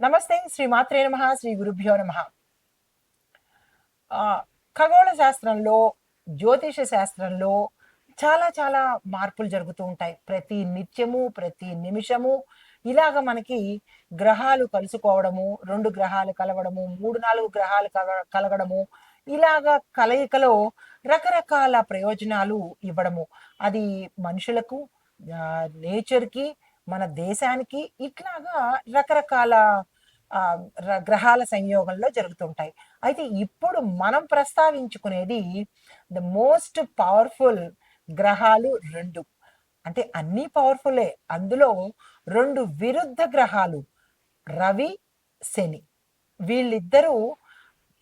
నమస్తే శ్రీ మాత్రే నమ శ్రీ గురుభ్యో నమ. ఖగోళ శాస్త్రంలో జ్యోతిష శాస్త్రంలో చాలా చాలా మార్పులు జరుగుతూ ఉంటాయి. ప్రతి నిత్యము ప్రతి నిమిషము ఇలాగ మనకి గ్రహాలు కలుసుకోవడము రెండు గ్రహాలు కలవడము మూడు నాలుగు గ్రహాలు కల- కలగడము ఇలాగ కలయికలో రకరకాల ప్రయోజనాలు ఇవ్వడము. అది మనుషులకు నేచర్కి మన దేశానికి ఇట్లాగా రకరకాల గ్రహాల సంయోగంలో జరుగుతుంటాయి. అయితే ఇప్పుడు మనం ప్రస్తావించుకునేది ద మోస్ట్ పవర్ఫుల్ గ్రహాలు రెండు. అంటే అన్నీ పవర్ఫులే. అందులో రెండు విరుద్ధ గ్రహాలు రవి శని. వీళ్ళిద్దరూ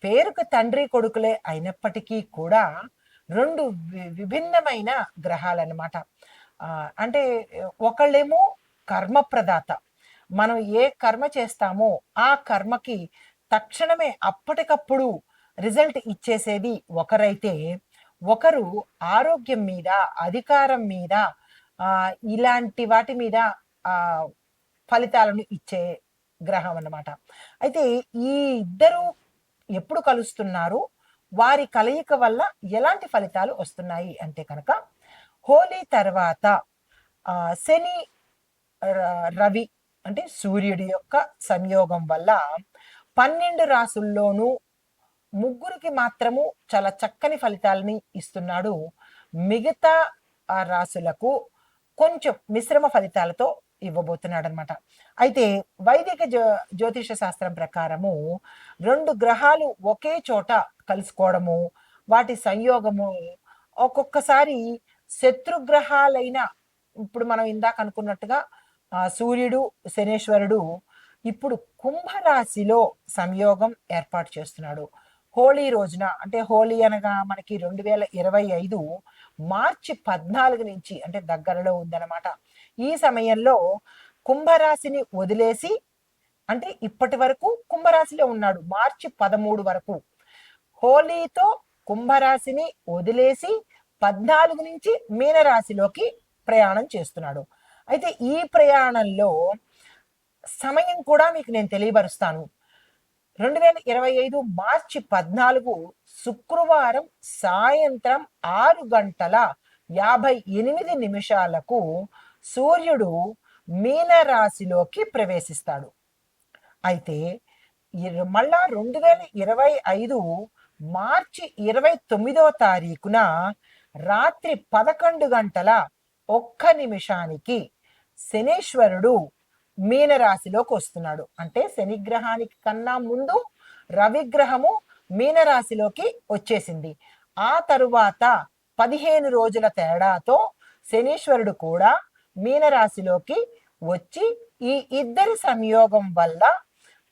పేరుకు తండ్రి కొడుకులే అయినప్పటికీ కూడా రెండు వి- విభిన్నమైన గ్రహాలన్నమాట. అంటే ఒకళ్ళేమో కర్మప్రదాత మనం ఏ కర్మ చేస్తామో ఆ కర్మకి తక్షణమే అప్పటికప్పుడు రిజల్ట్ ఇచ్చేసేది ఒకరైతే ఒకరు ఆరోగ్యం మీద అధికారం మీద ఇలాంటి వాటి మీద ఫలితాలను ఇచ్చే గ్రహం అన్నమాట. అయితే ఈ ఇద్దరు ఎప్పుడు కలుస్తున్నారు? వారి కలయిక వల్ల ఎలాంటి ఫలితాలు వస్తున్నాయి అంటే కనుక హోలీ తర్వాత శని రవి అంటే సూర్యుడి యొక్క సంయోగం వల్ల పన్నెండు రాసుల్లోనూ ముగ్గురికి మాత్రము చాలా చక్కని ఫలితాలని ఇస్తున్నాడు. మిగతా ఆ రాసులకు కొంచెం మిశ్రమ ఫలితాలతో ఇవ్వబోతున్నాడు అనమాట అయితే వైదిక జ్యో జ్యోతిష శాస్త్రం ప్రకారము రెండు గ్రహాలు ఒకే చోట కలుసుకోవడము వాటి సంయోగము ఒక్కొక్కసారి శత్రుగ్రహాలైన ఇప్పుడు మనం ఇందాక అనుకున్నట్టుగా ఆ, సూర్యుడు శనేశ్వరుడు ఇప్పుడు కుంభరాశిలో సంయోగం ఏర్పాటు చేస్తున్నాడు. హోళీ రోజున అంటే హోళీ అనగా మనకి రెండు వేల ఇరవై ఐదు మార్చి పద్నాలుగు నుంచి అంటే దగ్గరలో ఉందన్నమాట. ఈ సమయంలో కుంభరాశిని వదిలేసి అంటే ఇప్పటి వరకు కుంభరాశిలో ఉన్నాడు. మార్చి పదమూడు వరకు హోలీతో కుంభరాశిని వదిలేసి పద్నాలుగు నుంచి మీనరాశిలోకి ప్రయాణం చేస్తున్నాడు. అయితే ఈ ప్రయాణంలో సమయం కూడా మీకు నేను తెలియపరుస్తాను. రెండు వేల ఇరవై ఐదు మార్చి పద్నాలుగు శుక్రవారం సాయంత్రం ఆరు గంటల యాభై ఎనిమిది నిమిషాలకు సూర్యుడు మీనరాశిలోకి ప్రవేశిస్తాడు. అయితే మళ్ళా రెండు వేల ఇరవై ఐదు మార్చి ఇరవై తొమ్మిదో తారీఖున రాత్రి పదకొండు గంటల ఒక్క నిమిషానికి శనేశ్వరుడు మీనరాశిలోకి వస్తున్నాడు. అంటే శనిగ్రహానికి కన్నా ముందు రవిగ్రహము మీనరాశిలోకి వచ్చేసింది. ఆ తరువాత పదిహేను రోజుల తేడాతో శనీశ్వరుడు కూడా మీనరాశిలోకి వచ్చి ఈ ఇద్దరి సంయోగం వల్ల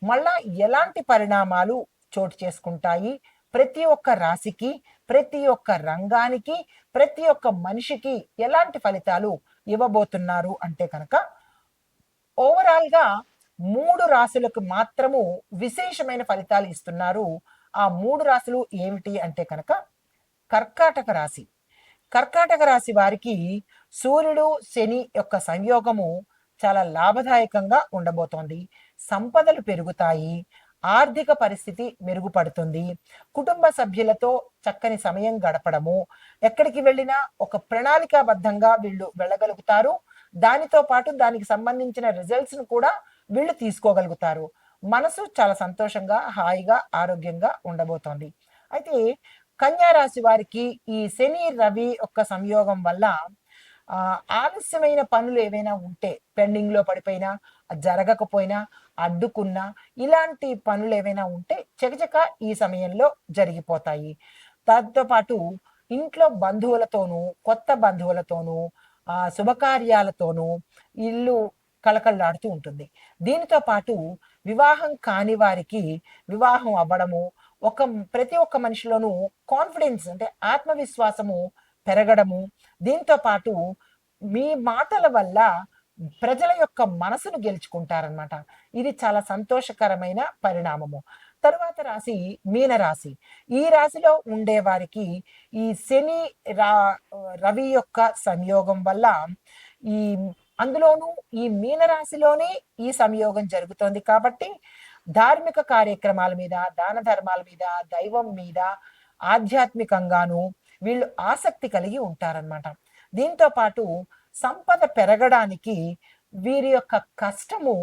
మళ్ళా ఎలాంటి పరిణామాలు చోటు చేసుకుంటాయి? ప్రతి ఒక్క రాశికి ప్రతి ఒక్క రంగానికి ప్రతి ఒక్క మనిషికి ఎలాంటి ఫలితాలు ఇవ్వబోతున్నారు అంటే కనుక ఓవరాల్గా మూడు రాశులకు మాత్రము విశేషమైన ఫలితాలు ఇస్తున్నారు. ఆ మూడు రాశులు ఏమిటి అంటే కనుక కర్కాటక రాశి. కర్కాటక రాశి వారికి సూర్యుడు శని యొక్క సంయోగము చాలా లాభదాయకంగా ఉండబోతోంది. సంపదలు పెరుగుతాయి. ఆర్థిక పరిస్థితి మెరుగుపడుతుంది. కుటుంబ సభ్యులతో చక్కని సమయం గడపడము. ఎక్కడికి వెళ్ళినా ఒక ప్రణాళికాబద్ధంగా వీళ్ళు వెళ్ళగలుగుతారు. దానితో పాటు దానికి సంబంధించిన రిజల్ట్స్ను కూడా వీళ్ళు తీసుకోగలుగుతారు. మనసు చాలా సంతోషంగా హాయిగా ఆరోగ్యంగా ఉండబోతోంది. అయితే కన్యా రాశి వారికి ఈ శని రవి యొక్క సంయోగం వల్ల ఆలస్యమైన పనులు ఏవైనా ఉంటే పెండింగ్లో పడిపోయినా జరగకపోయినా అడ్డుకున్నా ఇలాంటి పనులు ఏవైనా ఉంటే చకచక ఈ సమయంలో జరిగిపోతాయి. దాంతో పాటు ఇంట్లో బంధువులతోనూ కొత్త బంధువులతోనూ ఆ శుభకార్యాలతోనూ ఇల్లు కళకళలాడుతూ ఉంటుంది. దీనితో పాటు వివాహం కాని వారికి వివాహం అవ్వడము ఒక ప్రతి ఒక్క మనిషిలోనూ కాన్ఫిడెన్స్ అంటే ఆత్మవిశ్వాసము పెరగడము దీంతో పాటు మీ మాటల వల్ల ప్రజల యొక్క మనసును గెలుచుకుంటారనమాట ఇది చాలా సంతోషకరమైన పరిణామము. తరువాత రాశి మీనరాశి. ఈ రాశిలో ఉండే వారికి ఈ శని రా రవి యొక్క సంయోగం వల్ల ఈ అందులోనూ ఈ మీనరాశిలోనే ఈ సంయోగం జరుగుతోంది కాబట్టి ధార్మిక కార్యక్రమాల మీద దాన ధర్మాల మీద దైవం మీద ఆధ్యాత్మికంగాను వీళ్ళు ఆసక్తి కలిగి ఉంటారనమాట దీంతో పాటు సంపద పెరగడానికి వీరి యొక్క కష్టము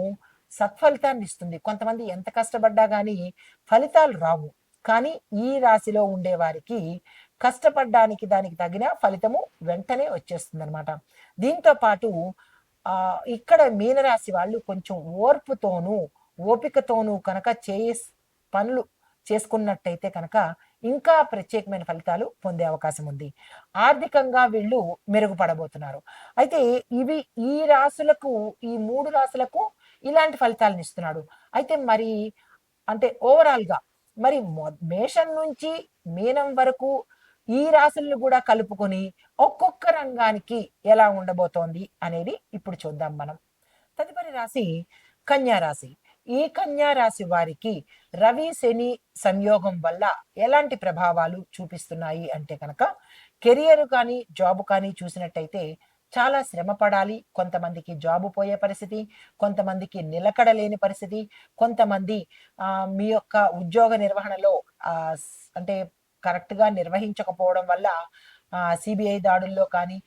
సత్ఫలితాన్ని ఇస్తుంది. కొంతమంది ఎంత కష్టపడ్డా కానీ ఫలితాలు రావు. కానీ ఈ రాశిలో ఉండే వారికి కష్టపడ్డానికి దానికి తగిన ఫలితము వెంటనే వచ్చేస్తుంది అనమాట దీంతో పాటు ఆ ఇక్కడ మీనరాశి వాళ్ళు కొంచెం ఓర్పుతోనూ ఓపికతోనూ కనుక చేయ పనులు చేసుకున్నట్టయితే కనుక ఇంకా ప్రత్యేకమైన ఫలితాలు పొందే అవకాశం ఉంది. ఆర్థికంగా వీళ్ళు మెరుగుపడబోతున్నారు. అయితే ఇవి ఈ రాసులకు ఈ మూడు రాసులకు ఇలాంటి ఫలితాలను ఇస్తున్నాడు. అయితే మరి అంటే ఓవరాల్గా మరి మేషం నుంచి మీనం వరకు ఈ రాశులను కూడా కలుపుకొని ఒక్కొక్క రంగానికి ఎలా ఉండబోతోంది అనేది ఇప్పుడు చూద్దాం మనం. తదుపరి రాశి కన్యా రాశి. ఈ కన్యా రాశి వారికి రవి శని సంయోగం వల్ల ఎలాంటి ప్రభావాలు చూపిస్తున్నాయి అంటే కనుక కెరియర్ కానీ జాబ్ కానీ చూసినట్టయితే చాలా శ్రమ పడాలి. కొంతమందికి జాబు పోయే పరిస్థితి కొంతమందికి నిలకడ లేని పరిస్థితి కొంతమంది మీ యొక్క ఉద్యోగ నిర్వహణలో అంటే కరెక్ట్గా నిర్వహించకపోవడం వల్ల సిబిఐ దాడుల్లో కానీ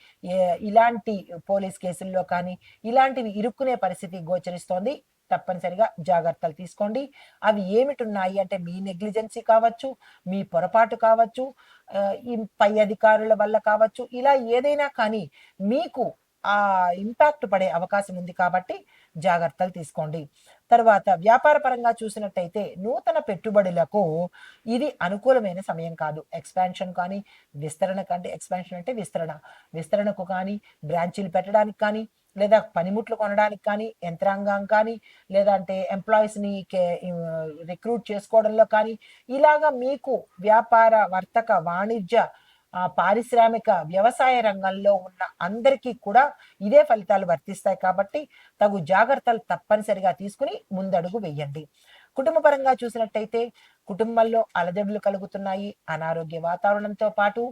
ఇలాంటి పోలీస్ కేసుల్లో కానీ ఇలాంటివి ఇరుక్కునే పరిస్థితి గోచరిస్తోంది. తప్పనిసరిగా జాగ్రత్తలు తీసుకోండి. అవి ఏమిటున్నాయి అంటే మీ నెగ్లిజెన్సీ కావచ్చు మీ పొరపాటు కావచ్చు ఈ పై అధికారుల వల్ల కావచ్చు ఇలా ఏదైనా కానీ మీకు ఆ ఇంపాక్ట్ పడే అవకాశం ఉంది కాబట్టి జాగ్రత్తలు తీసుకోండి. తర్వాత వ్యాపార పరంగా చూసినట్టయితే నూతన పెట్టుబడులకు ఇది అనుకూలమైన సమయం కాదు. ఎక్స్పాన్షన్ కానీ విస్తరణ కంటే ఎక్స్పాన్షన్ అంటే విస్తరణ. విస్తరణకు కానీ బ్రాంచీలు పెట్టడానికి కానీ లేదా పనిముట్లు కొనడానికి కానీ యంత్రాంగం కానీ లేదంటే ఎంప్లాయీస్ని రిక్రూట్ చేసుకోవడంలో కానీ ఇలాగా మీకు వ్యాపార వర్తక వాణిజ్య పారిశ్రామిక వ్యవసాయ రంగంలో ఉన్న అందరికీ కూడా ఇదే ఫలితాలు వర్తిస్తాయి కాబట్టి తగు జాగ్రత్తలు తప్పనిసరిగా తీసుకుని ముందడుగు వెయ్యండి కుటుంబ పరంగా చూసినట్టయితే కుటుంబంలో అలజడులు కలుగుతున్నాయి అనారోగ్య వాతావరణంతో పాటు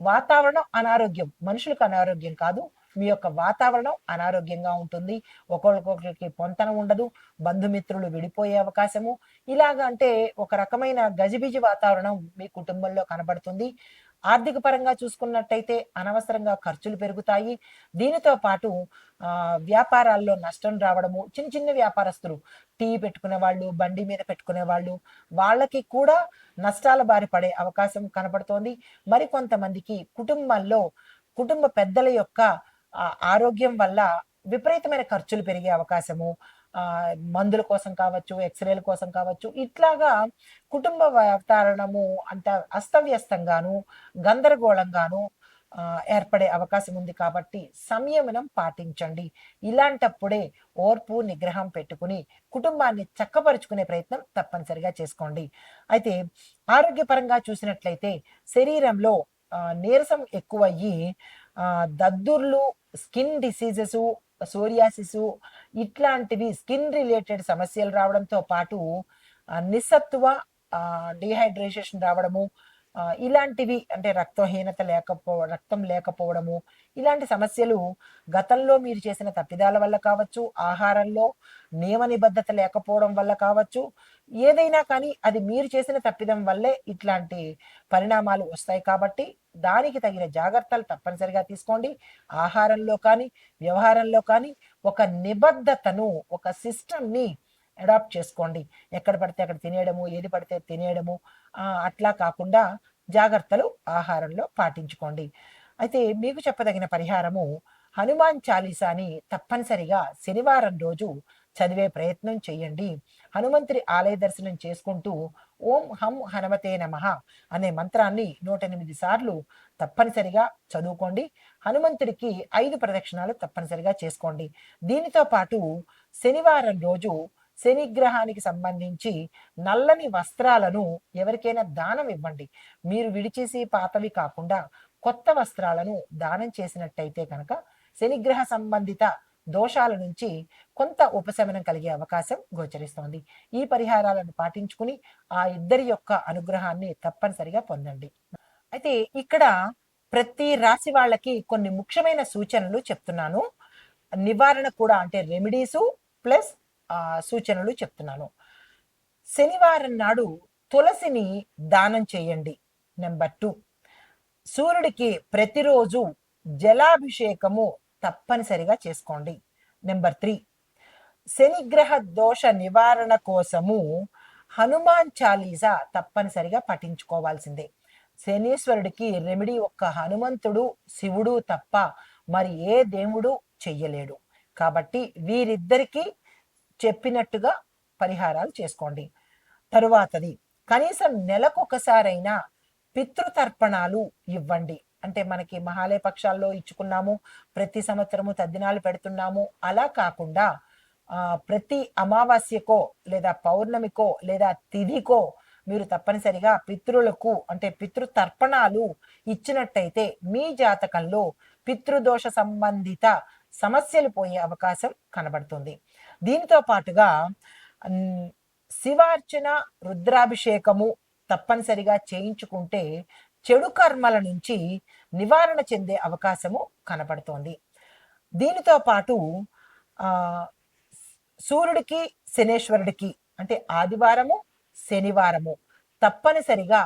వాతావరణం అనారోగ్యం మనుషులకు అనారోగ్యం కాదు మీ యొక్క వాతావరణం అనారోగ్యంగా ఉంటుంది. ఒకరికొకరికి పొంతన ఉండదు. బంధుమిత్రులు విడిపోయే అవకాశము. ఇలాగ అంటే ఒక రకమైన గజిబిజి వాతావరణం మీ కుటుంబంలో కనబడుతుంది. ఆర్థిక పరంగా చూసుకున్నట్టయితే అనవసరంగా ఖర్చులు పెరుగుతాయి. దీనితో పాటు వ్యాపారాల్లో నష్టం రావడము చిన్న చిన్న వ్యాపారస్తులు టీ పెట్టుకునే వాళ్ళు బండి మీద పెట్టుకునే వాళ్ళు వాళ్ళకి కూడా నష్టాల బారి పడే అవకాశం కనబడుతోంది. మరికొంతమందికి కుటుంబంలో కుటుంబ పెద్దల యొక్క ఆరోగ్యం వల్ల విపరీతమైన ఖర్చులు పెరిగే అవకాశము మందుల కోసం కావచ్చు ఎక్స్రేల కోసం కావచ్చు ఇట్లాగా కుటుంబ వాతావరణము అంత అస్తవ్యస్తంగాను గందరగోళంగాను ఏర్పడే అవకాశం ఉంది కాబట్టి సంయమనం పాటించండి. ఇలాంటప్పుడే ఓర్పు నిగ్రహం పెట్టుకుని కుటుంబాన్ని చక్కపరుచుకునే ప్రయత్నం తప్పనిసరిగా చేసుకోండి. అయితే ఆరోగ్యపరంగా చూసినట్లయితే శరీరంలో నీరసం ఎక్కువయ్యి దద్దుర్లు స్కిన్ డిసీజెస్ సోరియాసిస్ ఇట్లాంటివి స్కిన్ రిలేటెడ్ సమస్యలు రావడంతో పాటు నిస్సత్వ డిహైడ్రేషన్ రావడము ఇలాంటివి అంటే రక్తహీనత లేకపో రక్తం లేకపోవడము ఇలాంటి సమస్యలు గతంలో మీరు చేసిన తప్పిదాల వల్ల కావచ్చు ఆహారంలో నియమ నిబద్ధత లేకపోవడం వల్ల కావచ్చు ఏదైనా కానీ అది మీరు చేసిన తప్పిదం వల్లే ఇట్లాంటి పరిణామాలు వస్తాయి కాబట్టి దానికి తగిన జాగ్రత్తలు తప్పనిసరిగా తీసుకోండి. ఆహారంలో కానీ వ్యవహారంలో కానీ ఒక నిబద్ధతను ఒక సిస్టమ్ని అడాప్ట్ చేసుకోండి. ఎక్కడ పడితే అక్కడ తినేయడము ఏది పడితే తినేయడము అట్లా కాకుండా జాగ్రత్తలు ఆహారంలో పాటించుకోండి. అయితే మీకు చెప్పదగిన పరిహారము హనుమాన్ చాలీసాని తప్పనిసరిగా శనివారం రోజు చదివే ప్రయత్నం చేయండి. హనుమంతుడి ఆలయ దర్శనం చేసుకుంటూ ఓం హం హనుమతే నమ అనే మంత్రాన్ని నూట ఎనిమిది సార్లు తప్పనిసరిగా చదువుకోండి. హనుమంతుడికి ఐదు ప్రదక్షిణాలు తప్పనిసరిగా చేసుకోండి. దీనితో పాటు శనివారం రోజు శనిగ్రహానికి సంబంధించి నల్లని వస్త్రాలను ఎవరికైనా దానం ఇవ్వండి. మీరు విడిచేసి పాతవి కాకుండా కొత్త వస్త్రాలను దానం చేసినట్టయితే కనుక శనిగ్రహ సంబంధిత దోషాల నుంచి కొంత ఉపశమనం కలిగే అవకాశం గోచరిస్తోంది. ఈ పరిహారాలను పాటించుకుని ఆ ఇద్దరి యొక్క అనుగ్రహాన్ని తప్పనిసరిగా పొందండి. అయితే ఇక్కడ ప్రతి రాశి వాళ్ళకి కొన్ని ముఖ్యమైన సూచనలు చెప్తున్నాను. నివారణ కూడా అంటే రెమెడీసు ప్లస్ సూచనలు చెప్తున్నాను. శనివారం నాడు తులసిని దానం చేయండి. Number two. సూర్యుడికి ప్రతిరోజు జలాభిషేకము తప్పనిసరిగా చేసుకోండి. Number three. శనిగ్రహ దోష నివారణ కోసము హనుమాన్ చాలీసా తప్పనిసరిగా పఠించుకోవాల్సిందే. శనీశ్వరుడికి రెమెడీ ఒక్క హనుమంతుడు శివుడు తప్ప మరి ఏ దేవుడు చెయ్యలేడు. కాబట్టి వీరిద్దరికీ చెప్పినట్టుగా పరిహారాలు చేసుకోండి. తరువాతది కనీసం నెలకొకసారైనా పితృతర్పణాలు ఇవ్వండి. అంటే మనకి మహాలయ పక్షాల్లో ఇచ్చుకున్నాము ప్రతి సంవత్సరము తద్దినాలు పెడుతున్నాము. అలా కాకుండా ప్రతి అమావాస్యకో లేదా పౌర్ణమికో లేదా తిథికో మీరు తప్పనిసరిగా పితృలకు అంటే పితృతర్పణాలు ఇచ్చినట్టయితే మీ జాతకంలో పితృదోష సంబంధిత సమస్యలు పోయే అవకాశం కనబడుతుంది. దీనితో పాటుగా శివార్చన రుద్రాభిషేకము తప్పనిసరిగా చేయించుకుంటే చెడు కర్మల నుంచి నివారణ చెందే అవకాశము కనబడుతోంది. దీనితో పాటు ఆ సూర్యుడికి శనేశ్వరుడికి అంటే ఆదివారము శనివారము తప్పనిసరిగా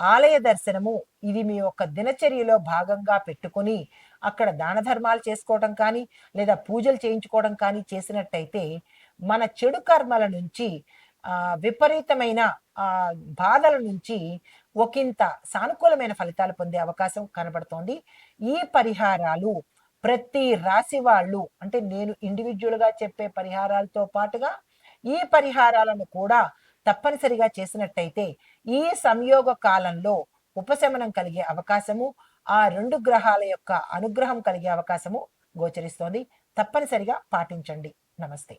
ఆలయ దర్శనము ఇది మీ యొక్క దినచర్యలో భాగంగా పెట్టుకొని అక్కడ దాన ధర్మాలు చేసుకోవడం కానీ లేదా పూజలు చేయించుకోవడం కానీ చేసినట్టయితే మన చెడు కర్మల నుంచి ఆ విపరీతమైన ఆ బాధల నుంచి ఒకంత సానుకూలమైన ఫలితాలు పొందే అవకాశం కనబడుతోంది. ఈ పరిహారాలు ప్రతి రాశి వాళ్ళు అంటే నేను ఇండివిజువల్గా చెప్పే పరిహారాలతో పాటుగా ఈ పరిహారాలను కూడా తప్పనిసరిగా చేసినట్టయితే ఈ సంయోగ కాలంలో ఉపశమనం కలిగే అవకాశము ఆ రెండు గ్రహాల యొక్క అనుగ్రహం కలిగే అవకాశము గోచరిస్తోంది. తప్పనిసరిగా పాటించండి. నమస్తే.